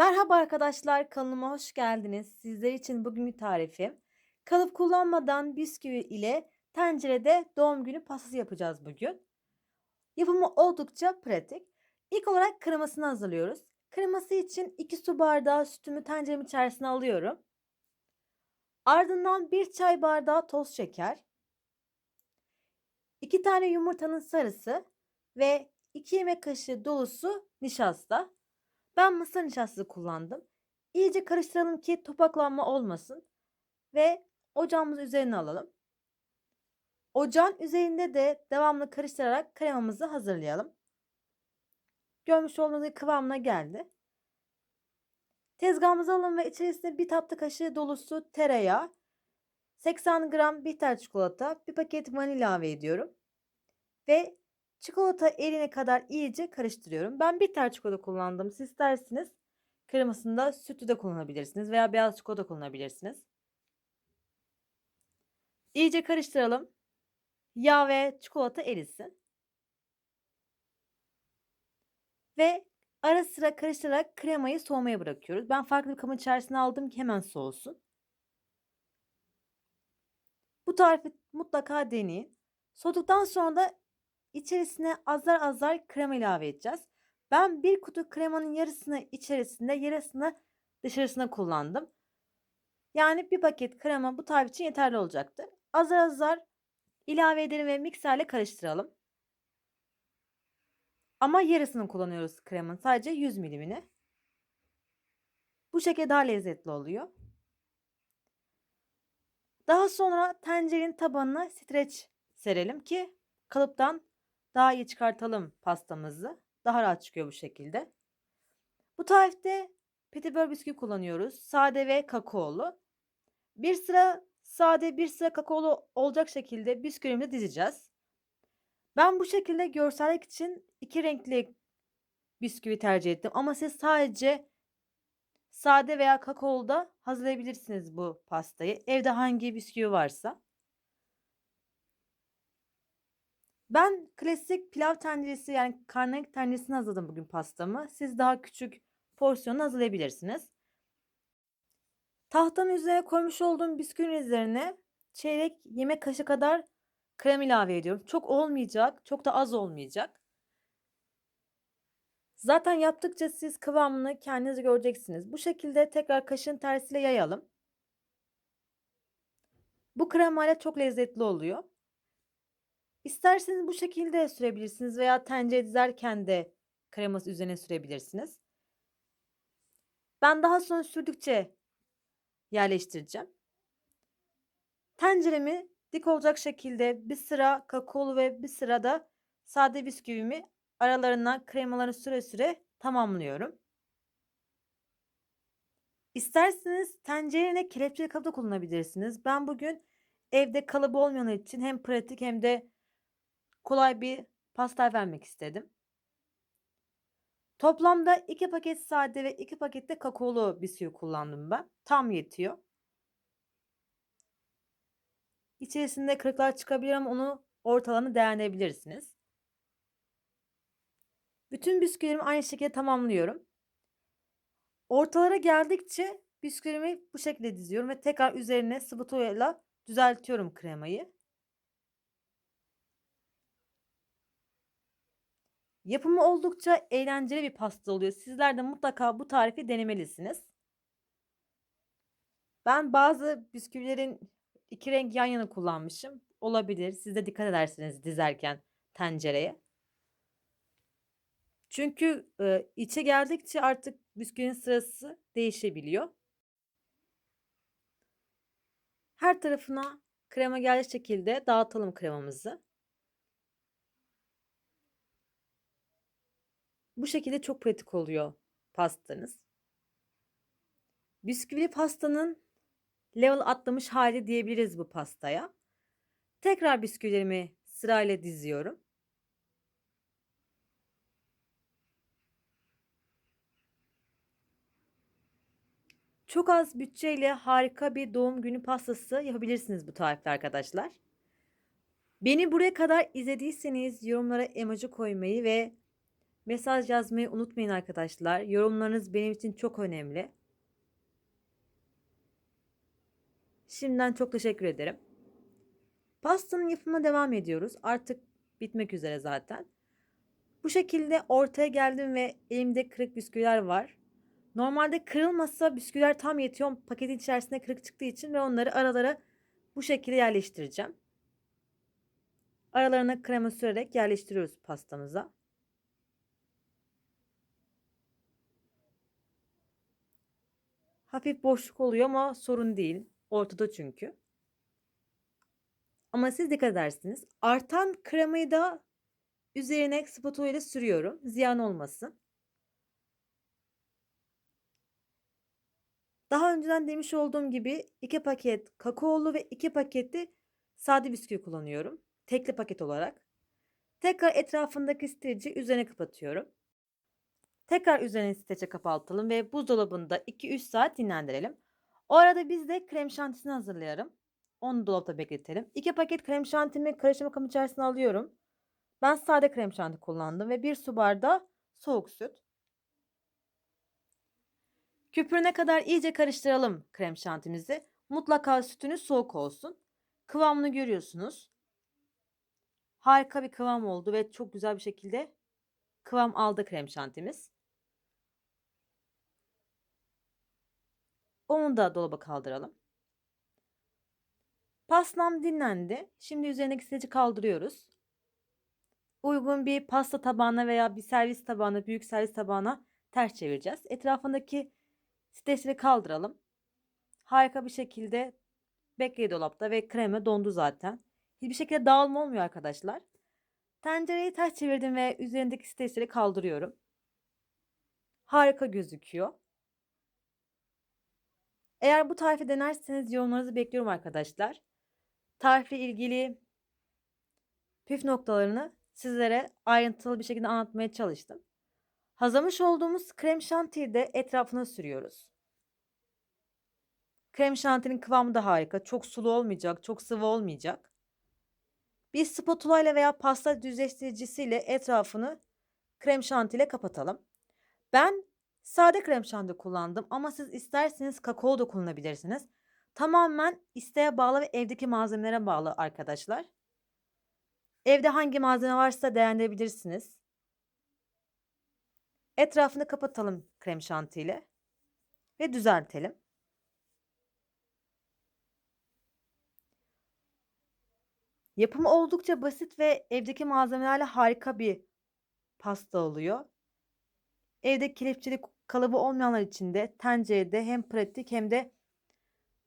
Merhaba arkadaşlar, kanalıma hoş geldiniz. Sizler için bugünkü tarifim. Kalıp kullanmadan bisküvi ile tencerede doğum günü pastası yapacağız bugün. Yapımı oldukça pratik. İlk olarak kremasını hazırlıyoruz. Kreması için 2 su bardağı sütümü tenceremin içerisine alıyorum. Ardından 1 çay bardağı toz şeker, 2 tane yumurtanın sarısı ve 2 yemek kaşığı dolusu nişasta. Ben mısır nişastası kullandım. İyice karıştıralım ki topaklanma olmasın ve ocağımızı üzerine alalım. Ocağın üzerinde de devamlı karıştırarak kremamızı hazırlayalım. Görmüş olduğunuz kıvamına geldi. Tezgahımıza alalım ve içerisine bir tatlı kaşığı dolusu tereyağı, 80 gram bitter çikolata, bir paket vanilya ilave ediyorum. Ve çikolata erine kadar iyice karıştırıyorum. Ben bitter çikolata kullandım. Siz isterseniz kremasında sütlü de kullanabilirsiniz veya beyaz çikolata kullanabilirsiniz. İyice karıştıralım. Yağ ve çikolata erisin. Ve ara sıra karıştırarak kremayı soğumaya bırakıyoruz. Ben farklı bir kabın içerisine aldım ki hemen soğusun. Bu tarifi mutlaka deneyin. Soğuduktan sonra da içerisine azar azar krema ilave edeceğiz. Ben bir kutu kremanın yarısını içerisinde yarısını dışarısına kullandım. Yani bir paket krema bu tarif için yeterli olacaktır. Azar azar ilave edelim ve mikserle karıştıralım. Ama yarısını kullanıyoruz kremanın. Sadece 100 milimini. Bu şekilde daha lezzetli oluyor. Daha sonra tencerenin tabanına streç serelim ki kalıptan daha iyi çıkartalım pastamızı. Daha rahat çıkıyor bu şekilde. Bu tarifte petibör bisküvi kullanıyoruz. Sade ve kakaolu. Bir sıra sade bir sıra kakaolu olacak şekilde bisküvimizi dizeceğiz. Ben bu şekilde görsellik için iki renkli bisküvi tercih ettim. Ama siz sadece sade veya kakaolu da hazırlayabilirsiniz bu pastayı. Evde hangi bisküvi varsa. Ben klasik pilav tenceresi yani karnıyarık tenceresini hazırladım bugün pastamı. Siz daha küçük porsiyonu hazırlayabilirsiniz. Tahtanın üzerine koymuş olduğum bisküvinin üzerine çeyrek yemek kaşığı kadar krem ilave ediyorum. Çok olmayacak, çok da az olmayacak. Zaten yaptıkça siz kıvamını kendiniz göreceksiniz. Bu şekilde tekrar kaşığın tersiyle yayalım. Bu kremayla çok lezzetli oluyor. İsterseniz bu şekilde sürebilirsiniz veya tencere dizerken de kreması üzerine sürebilirsiniz. Ben daha sonra sürdükçe yerleştireceğim. Tenceremi dik olacak şekilde bir sıra kakaolu ve bir sıra da sade bisküvimi aralarına kremaları süre süre tamamlıyorum. İsterseniz tencerene kelepçeli kabı da kullanabilirsiniz. Ben bugün evde kalıbı olmayanlar için hem pratik hem de kolay bir pasta vermek istedim. Toplamda 2 paket sade ve 2 paket de kakaolu bisküvi kullandım ben. Tam yetiyor. İçerisinde kırıklar çıkabilir ama onu ortalarını değerlendirebilirsiniz. Bütün bisküvilerimi aynı şekilde tamamlıyorum. Ortalara geldikçe bisküvimi bu şekilde diziyorum ve tekrar üzerine spatula ile düzeltiyorum kremayı. Yapımı oldukça eğlenceli bir pasta oluyor. Sizler de mutlaka bu tarifi denemelisiniz. Ben bazı bisküvilerin iki renk yan yana kullanmışım. Olabilir. Siz de dikkat edersiniz dizerken tencereye. Çünkü e, içe geldikçe artık bisküvinin sırası değişebiliyor. Her tarafına krema gelecek şekilde dağıtalım kremamızı. Bu şekilde çok pratik oluyor pastanız. Bisküvili pastanın level atlamış hali diyebiliriz bu pastaya. Tekrar bisküvilerimi sırayla diziyorum. Çok az bütçeyle harika bir doğum günü pastası yapabilirsiniz bu tarifte arkadaşlar. Beni buraya kadar izlediyseniz yorumlara emoji koymayı ve Mesaj yazmayı unutmayın arkadaşlar. Yorumlarınız benim için çok önemli. Şimdiden çok teşekkür ederim. Pastanın yapımına devam ediyoruz. Artık bitmek üzere zaten. Bu şekilde ortaya geldim ve elimde kırık bisküviler var. Normalde kırılmasa bisküviler tam yetiyor. Paketin içerisinde kırık çıktığı için ve onları aralara bu şekilde yerleştireceğim. Aralarına krema sürerek yerleştiriyoruz pastamıza. Hafif boşluk oluyor ama sorun değil. Ortada çünkü. Ama siz dikkat edersiniz. Artan kremayı da üzerine spatula ile sürüyorum. Ziyan olmasın. Daha önceden demiş olduğum gibi 2 paket kakaolu ve 2 paketli sade bisküvi kullanıyorum. Tekli paket olarak. Tekrar etrafındaki streçi üzerine kapatıyorum. Tekrar üzerine streçe kapatalım ve buzdolabında 2-3 saat dinlendirelim. O arada biz de krem şantisini hazırlayalım. Onu dolapta bekletelim. 2 paket krem şantimi karıştırma kabı içerisine alıyorum. Ben sade krem şanti kullandım ve 1 su bardağı soğuk süt. Köpürene kadar iyice karıştıralım krem şantimizi. Mutlaka sütünüz soğuk olsun. Kıvamını görüyorsunuz. Harika bir kıvam oldu ve çok güzel bir şekilde kıvam aldı krem şantimiz. Onu da dolaba kaldıralım. Pastam dinlendi. Şimdi üzerindeki streçi kaldırıyoruz. Uygun bir pasta tabağına veya bir servis tabağına, büyük servis tabağına ters çevireceğiz. Etrafındaki streçleri kaldıralım. Harika bir şekilde bekledi dolapta ve krema dondu zaten. Hiçbir şekilde dağılma olmuyor arkadaşlar. Tencereyi ters çevirdim ve üzerindeki streçleri kaldırıyorum. Harika gözüküyor. Eğer bu tarifi denerseniz yorumlarınızı bekliyorum arkadaşlar. Tarifle ilgili püf noktalarını sizlere ayrıntılı bir şekilde anlatmaya çalıştım. Hazırlamış olduğumuz krem şantiyi de etrafına sürüyoruz. Krem şantinin kıvamı da harika. Çok sulu olmayacak, çok sıvı olmayacak. Bir spatula ile veya pasta düzleştiricisiyle etrafını krem şanti ile kapatalım. Ben sade krem şanti kullandım ama siz isterseniz kakao da kullanabilirsiniz. Tamamen isteğe bağlı ve evdeki malzemelere bağlı arkadaşlar. Evde hangi malzeme varsa değerlendirebilirsiniz. Etrafını kapatalım krem şanti ile ve düzeltelim. Yapımı oldukça basit ve evdeki malzemelerle harika bir pasta oluyor. Evde kelepçeli kalıbı olmayanlar için de tencerede hem pratik hem de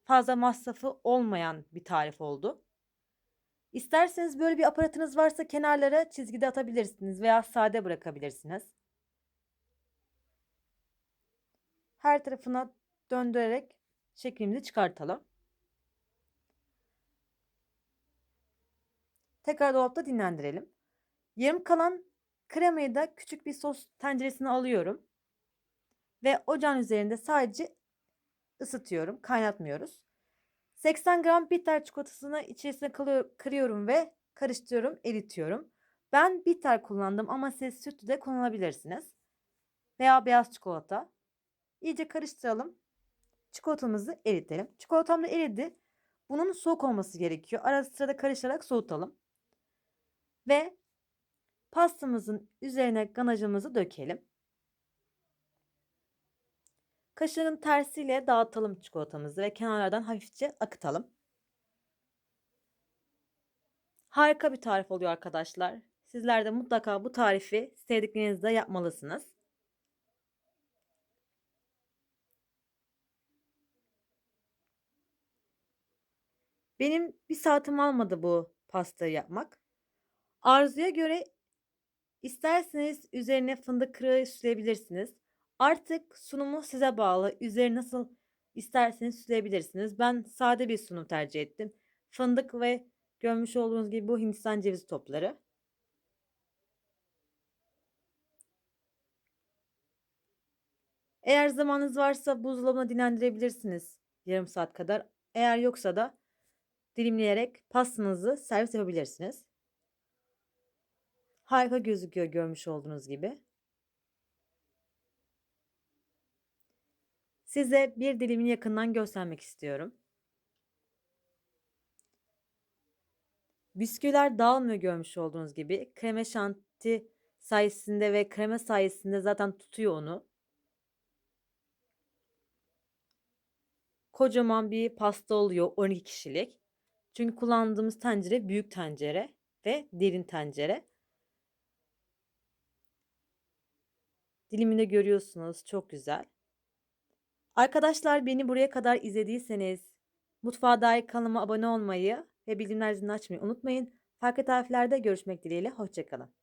fazla masrafı olmayan bir tarif oldu. İsterseniz böyle bir aparatınız varsa kenarlara çizgide atabilirsiniz veya sade bırakabilirsiniz. Her tarafına döndürerek şeklimizi çıkartalım. Tekrar dolapta dinlendirelim. Yarım kalan kremayı da küçük bir sos tenceresine alıyorum. Ve ocağın üzerinde sadece ısıtıyorum. Kaynatmıyoruz. 80 gram bitter çikolatasını içerisine kırıyorum ve karıştırıyorum, eritiyorum. Ben bitter kullandım ama siz sütlü de kullanabilirsiniz. Veya beyaz çikolata. İyice karıştıralım. Çikolatamızı eritelim. Çikolatam da eridi. Bunun soğuk olması gerekiyor. Arada sırada karıştırarak soğutalım. Ve pastamızın üzerine ganajımızı dökelim. Kaşığın tersiyle dağıtalım çikolatamızı ve kenarlardan hafifçe akıtalım. Harika bir tarif oluyor arkadaşlar. Sizler de mutlaka bu tarifi sevdiklerinizde yapmalısınız. Benim bir saatim almadı bu pastayı yapmak. Arzuya göre isterseniz üzerine fındık kırığı sürebilirsiniz. Artık sunumu size bağlı. Üzeri nasıl isterseniz sürebilirsiniz. Ben sade bir sunum tercih ettim. Fındık ve görmüş olduğunuz gibi bu Hindistan cevizi topları. Eğer zamanınız varsa buzdolabına dinlendirebilirsiniz yarım saat kadar. Eğer yoksa da dilimleyerek pastanızı servis yapabilirsiniz. Harika gözüküyor görmüş olduğunuz gibi. Size bir dilimini yakından göstermek istiyorum. Bisküviler dağılmıyor görmüş olduğunuz gibi. Kreme şanti sayesinde ve krema sayesinde zaten tutuyor onu. Kocaman bir pasta oluyor 12 kişilik. Çünkü kullandığımız tencere büyük tencere ve derin tencere. Dilimini de görüyorsunuz. Çok güzel. Arkadaşlar beni buraya kadar izlediyseniz Mutfağa dair kanalıma abone olmayı ve bildirimler zilini açmayı unutmayın. Farklı tariflerde görüşmek dileğiyle. Hoşçakalın.